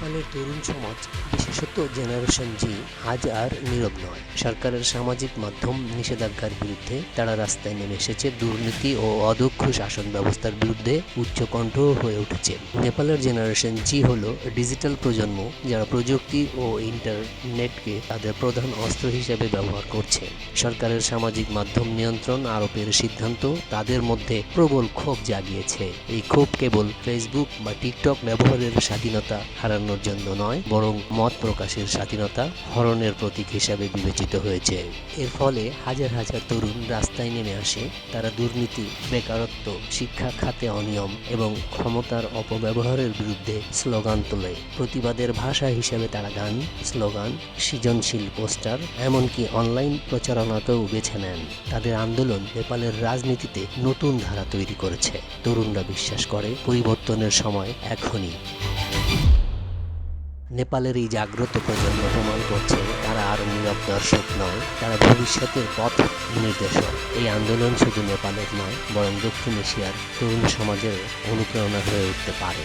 নেপালের তরুণ সমাজ, বিশেষত জেনারেশন জি আজ আর নীরব নয়। সরকারের সামাজিক মাধ্যম নিষেধাজ্ঞার বিরুদ্ধে তারা রাস্তায় নেমে এসেছে। দুর্নীতি ও অদক্ষ শাসন ব্যবস্থার বিরুদ্ধে উচ্চকণ্ঠ হয়ে উঠেছে। নেপালের জেনারেশন জি হলো ডিজিটাল প্রজন্ম, যারা প্রযুক্তি ও ইন্টারনেটকে তাদের প্রধান অস্ত্র হিসেবে ব্যবহার করছে। সরকারের সামাজিক মাধ্যম নিয়ন্ত্রণ আরোপের সিদ্ধান্ত তাদের মধ্যে প্রবল ক্ষোভ জাগিয়েছে। এই ক্ষোভ কেবল ফেসবুক বা টিকটক ব্যবহারের স্বাধীনতা হারানোর জন্য নয়, বরং মত প্রকাশের স্বাধীনতা হরণের প্রতীক হিসাবে বিবেচিত হয়েছে। এর ফলে হাজার হাজার তরুণ রাস্তায় নেমে আসে। তারা দুর্নীতি, বেকারত্ব, শিক্ষা খাতে অনিয়ম এবং ক্ষমতার অপব্যবহারের বিরুদ্ধে স্লোগান তোলে। প্রতিবাদের ভাষা হিসেবে তারা গান, স্লোগান, সৃজনশীল পোস্টার, এমনকি অনলাইন প্রচারণাকেও বেছে নেন। তাদের আন্দোলন নেপালের রাজনীতিতে নতুন ধারা তৈরি করেছে। তরুণরা বিশ্বাস করে, পরিবর্তনের সময় এখনই। নেপালের এই জাগ্রত প্রজন্ম প্রমাণ করছে তারা আর নীরব দর্শক নয়, তারা ভবিষ্যতের পথ নির্দেশক। এই আন্দোলন শুধু নেপালের নয়, বরং দক্ষিণ এশিয়ার তরুণ সমাজের অনুপ্রেরণা হয়ে উঠতে পারে।